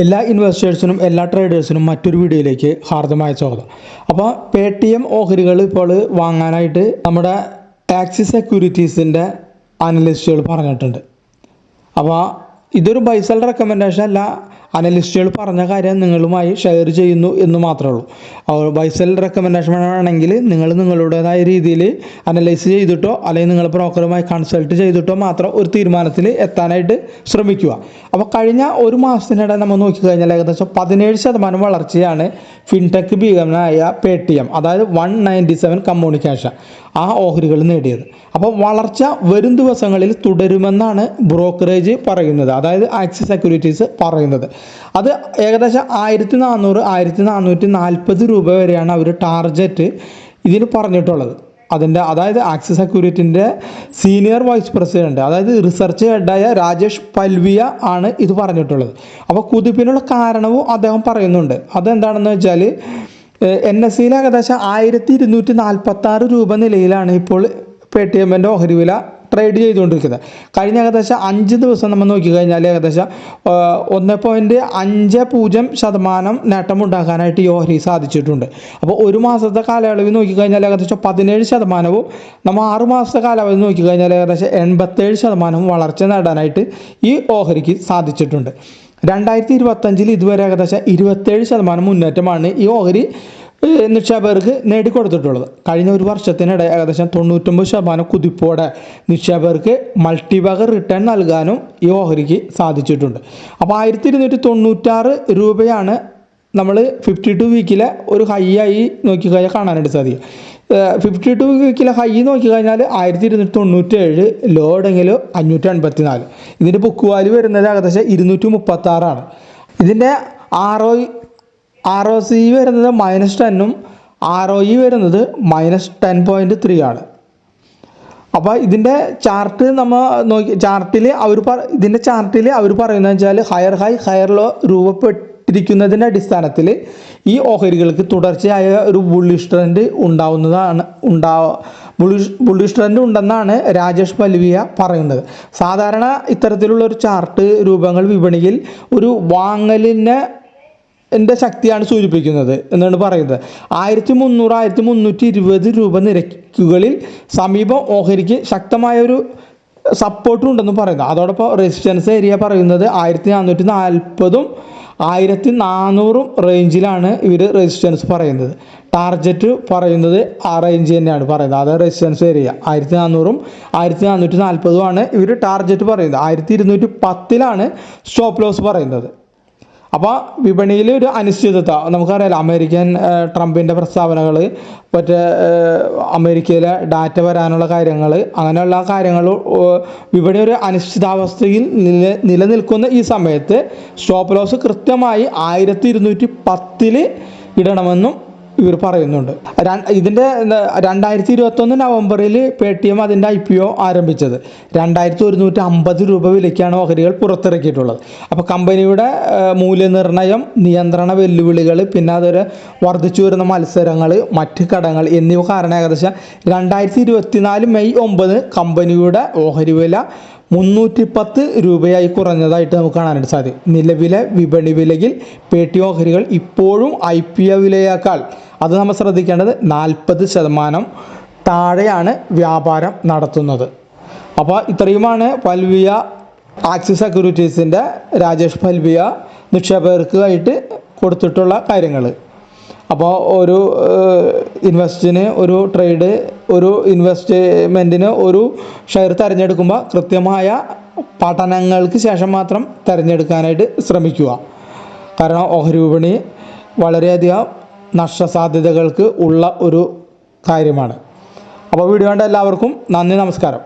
എല്ലാ ഇൻവെസ്റ്റേഴ്സിനും എല്ലാ ട്രേഡേഴ്സിനും മറ്റൊരു വീഡിയോയിലേക്ക് ഹാർദമായ സ്വാഗതം. അപ്പോൾ പേ ടി എം ഓഹരികൾ ഇപ്പോൾ വാങ്ങാനായിട്ട് നമ്മുടെ ടാക്സി സെക്യൂരിറ്റീസിന്റെ അനലിസ്റ്റുകൾ പറഞ്ഞിട്ടുണ്ട്. അപ്പോൾ ഇതൊരു ബൈസൽ റെക്കമെൻഡേഷൻ അല്ല അനലിസ്റ്റുകൾ പറഞ്ഞ കാര്യം നിങ്ങളുമായി ഷെയർ ചെയ്യുന്നു എന്ന് മാത്രമേ ഉള്ളൂ. ബൈസൽ റെക്കമെൻഡേഷൻ ആണെങ്കിൽ നിങ്ങൾ നിങ്ങളുടേതായ രീതിയിൽ അനലൈസ് ചെയ്തിട്ടോ അല്ലെങ്കിൽ നിങ്ങൾ ബ്രോക്കറുമായി കൺസൾട്ട് ചെയ്തിട്ടോ മാത്രം ഒരു തീരുമാനത്തിൽ എത്താനായിട്ട് ശ്രമിക്കുക. അപ്പോൾ കഴിഞ്ഞ ഒരു മാസത്തിനിടെ നമ്മൾ നോക്കിക്കഴിഞ്ഞാൽ ഏകദേശം പതിനേഴ് ശതമാനം വളർച്ചയാണ് ഫിൻടെക് ഭീകരനായ പേ ടി എം അതായത് വൺ നയന്റി സെവൻ കമ്മ്യൂണിക്കേഷൻ ആ ഓഹരികൾ നേടിയത്. അപ്പോൾ വളർച്ച വരും ദിവസങ്ങളിൽ തുടരുമെന്നാണ് ബ്രോക്കറേജ് പറയുന്നത്. അതായത് ആക്സിസ് സെക്യൂരിറ്റീസ് പറയുന്നത്. അത് ഏകദേശം ആയിരത്തി നാനൂറ് ആയിരത്തി നാനൂറ്റി നാൽപ്പത് രൂപ വരെയാണ് അവർ ടാർജറ്റ് ഇതിന് പറഞ്ഞിട്ടുള്ളത്. അതിന്റെ അതായത് ആക്സിസ് സെക്യൂരിറ്റിന്റെ സീനിയർ വൈസ് പ്രസിഡന്റ് അതായത് റിസർച്ച് ഹെഡായ രാജേഷ് പൽവിയ ആണ് ഇത് പറഞ്ഞിട്ടുള്ളത്. അപ്പോൾ കുതിപ്പിനുള്ള കാരണവും അദ്ദേഹം പറയുന്നുണ്ട്. അതെന്താണെന്ന് വെച്ചാൽ എൻ എസ് സിയിൽ ഏകദേശം ആയിരത്തി ഇരുന്നൂറ്റി നാൽപ്പത്തി ആറ് രൂപ നിലയിലാണ് ഇപ്പോൾ പേ ടി എമ്മിന്റെ ഓഹരി വില ട്രേഡ് ചെയ്തുകൊണ്ടിരിക്കുന്നത്. കഴിഞ്ഞ ഏകദേശം അഞ്ച് ദിവസം നമ്മൾ നോക്കിക്കഴിഞ്ഞാൽ ഏകദേശം ഒന്ന് പോയിന്റ് അഞ്ച് പൂജ്യം ശതമാനം നേട്ടമുണ്ടാക്കാനായിട്ട് ഈ ഓഹരി സാധിച്ചിട്ടുണ്ട്. അപ്പോൾ ഒരു മാസത്തെ കാലയളവിൽ നോക്കിക്കഴിഞ്ഞാൽ ഏകദേശം പതിനേഴ് ശതമാനവും നമ്മൾ ആറ് മാസത്തെ കാലാവധി നോക്കിക്കഴിഞ്ഞാൽ ഏകദേശം എൺപത്തേഴ് ശതമാനവും വളർച്ച നേടാനായിട്ട് ഈ ഓഹരിക്ക് സാധിച്ചിട്ടുണ്ട്. രണ്ടായിരത്തി ഇരുപത്തഞ്ചിൽ ഇതുവരെ ഏകദേശം ഇരുപത്തേഴ് ശതമാനം മുന്നേറ്റമാണ് ഈ ഓഹരി നിക്ഷേപകർക്ക് നേടിക്കൊടുത്തിട്ടുള്ളത്. കഴിഞ്ഞ ഒരു വർഷത്തിനിടെ ഏകദേശം തൊണ്ണൂറ്റൊമ്പത് ശതമാനം കുതിപ്പോടെ നിക്ഷേപകർക്ക് മൾട്ടിബഗർ റിട്ടേൺ നൽകാനും ഈ ഓഹരിക്ക് സാധിച്ചിട്ടുണ്ട്. അപ്പോൾ ആയിരത്തി ഇരുന്നൂറ്റി തൊണ്ണൂറ്റാറ് രൂപയാണ് നമ്മൾ ഫിഫ്റ്റി ടു വീക്കിലെ ഒരു ഹൈ ആയി നോക്കിക്കഴിഞ്ഞാൽ കാണാനായിട്ട് സാധിക്കും ഫിഫ്റ്റി ടു വീക്കിലെ ഹൈ നോക്കിക്കഴിഞ്ഞാൽ ആയിരത്തി ഇരുന്നൂറ്റി തൊണ്ണൂറ്റേഴ് ലോ ഉണ്ടെങ്കിൽ അഞ്ഞൂറ്റി അൻപത്തി നാല് ഇതിന്റെ ബുക്ക് വാല്യൂ വരുന്നത് ഏകദേശം ഇരുന്നൂറ്റി മുപ്പത്തി ആറാണ് ഇതിന്റെ R O R O C വരുന്നത് മൈനസ് ടെന്നും ആർ ഒ ഇ വരുന്നത് മൈനസ് ടെൻ പോയിന്റ് ത്രീ ആണ്. അപ്പോൾ ഇതിന്റെ ചാർട്ട് നമ്മൾ നോക്കി ചാർട്ടിൽ അവർ പറ ഇതിന്റെ ചാർട്ടിൽ അവർ പറയുന്നത് വെച്ചാൽ ഹയർ ഹൈ ഹയർ ലോ രൂപപ്പെട്ടിരിക്കുന്നതിന്റെ അടിസ്ഥാനത്തിൽ ഈ ഓഹരികൾക്ക് തുടർച്ചയായ ഒരു ബുള്ളിഷ് ട്രെൻഡ് ഉണ്ടാവുന്നതാണ് ഉണ്ടാ ബുള്ളിഷ് ബുള്ളിഷ് ട്രെൻഡ് ഉണ്ടെന്നാണ് രാജേഷ് പൽവിയ പറയുന്നത്. സാധാരണ ഇത്തരത്തിലുള്ള ഒരു ചാർട്ട് രൂപങ്ങൾ വിപണിയിൽ ഒരു വാങ്ങലിനെ എന്റെ ശക്തിയാണ് സൂചിപ്പിക്കുന്നത് എന്നാണ് പറയുന്നത്. ആയിരത്തി മുന്നൂറ് ആയിരത്തി മുന്നൂറ്റി ഇരുപത് രൂപ നിരക്കുകളിൽ സമീപം ഓഹരിക്ക് ശക്തമായ ഒരു സപ്പോർട്ടും ഉണ്ടെന്ന് പറയുന്നത് അതോടൊപ്പം റെസിസ്റ്റൻസ് ഏരിയ പറയുന്നത് ആയിരത്തി നാനൂറ്റി നാൽപ്പതും ആയിരത്തി നാനൂറും റേഞ്ചിലാണ് ഇവർ റെസിസ്റ്റൻസ് പറയുന്നത്. ടാർജറ്റ് പറയുന്നത് ആ റേഞ്ച് തന്നെയാണ് പറയുന്നത്. അത് റെസിസ്റ്റൻസ് ഏരിയ ആയിരത്തി നാനൂറും ആയിരത്തി നാനൂറ്റി നാൽപ്പതുമാണ് ഇവർ ടാർജറ്റ് പറയുന്നത്. ആയിരത്തി ഇരുന്നൂറ്റി പത്തിലാണ് സ്റ്റോപ്പ് ലോസ് പറയുന്നത്. അപ്പോൾ വിപണിയിൽ ഒരു അനിശ്ചിതത്വ നമുക്കറിയാലോ അമേരിക്കൻ ട്രംപിന്റെ പ്രസ്താവനകൾ മറ്റേ അമേരിക്കയിലെ ഡാറ്റ വരാനുള്ള കാര്യങ്ങൾ അങ്ങനെയുള്ള കാര്യങ്ങൾ വിപണി ഒരു അനിശ്ചിതാവസ്ഥയിൽ നില നിലനിൽക്കുന്ന ഈ സമയത്ത് സ്റ്റോപ്പ് ലോസ് കൃത്യമായി ആയിരത്തി ഇരുന്നൂറ്റി പത്തിൽ ഇടണമെന്നും ഇവർ പറയുന്നുണ്ട്. ഇതിന്റെ രണ്ടായിരത്തി ഇരുപത്തൊന്ന് നവംബറിൽ പേ ടി എം അതിന്റെ ഐ പി ഒ ആരംഭിച്ചത്. രണ്ടായിരത്തി ഒരുന്നൂറ്റി അമ്പത് രൂപ വിലയ്ക്കാണ് ഓഹരികൾ പുറത്തിറക്കിയിട്ടുള്ളത്. അപ്പോൾ കമ്പനിയുടെ മൂല്യനിർണയം നിയന്ത്രണ വെല്ലുവിളികൾ പിന്നെ അതൊരു വർദ്ധിച്ചു വരുന്ന മത്സരങ്ങൾ മറ്റ് കടങ്ങൾ എന്നിവ കാരണം ഏകദേശം രണ്ടായിരത്തി ഇരുപത്തിനാല് മെയ് ഒമ്പത് കമ്പനിയുടെ ഓഹരി വില മുന്നൂറ്റി പത്ത് രൂപയായി കുറഞ്ഞതായിട്ട് നമുക്ക് കാണാനായിട്ട് സാധിക്കും. നിലവിലെ വിപണി വിലയിൽ പേ ടി ഓഹരികൾ ഇപ്പോഴും ഐ പി ഒ വിലയേക്കാൾ അത് നമ്മൾ ശ്രദ്ധിക്കേണ്ടത് നാൽപ്പത് ശതമാനം താഴെയാണ് വ്യാപാരം നടത്തുന്നത്. അപ്പോൾ ഇത്രയുമാണ് പൽവിയ ആക്സിസ് സെക്യൂരിറ്റീസിന്റെ രാജേഷ് പൽവിയ നിക്ഷേപകർക്കായിട്ട് കൊടുത്തിട്ടുള്ള കാര്യങ്ങൾ അപ്പോൾ ഒരു ഇൻവെസ്റ്റിന് ഒരു ട്രേഡ് ഒരു ഇൻവെസ്റ്റ്മെന്റിന് ഒരു ഷെയർ തിരഞ്ഞെടുക്കുമ്പോൾ കൃത്യമായ പഠനങ്ങൾക്ക് ശേഷം മാത്രം തിരഞ്ഞെടുക്കാനായിട്ട് ശ്രമിക്കുക. കാരണം ഓഹരി വിപണി വളരെയധികം നഷ്ടസാധ്യതകൾക്ക് ഉള്ള ഒരു കാര്യമാണ്. അപ്പോൾ വീഡിയോ കണ്ട എല്ലാവർക്കും നന്ദി നമസ്കാരം.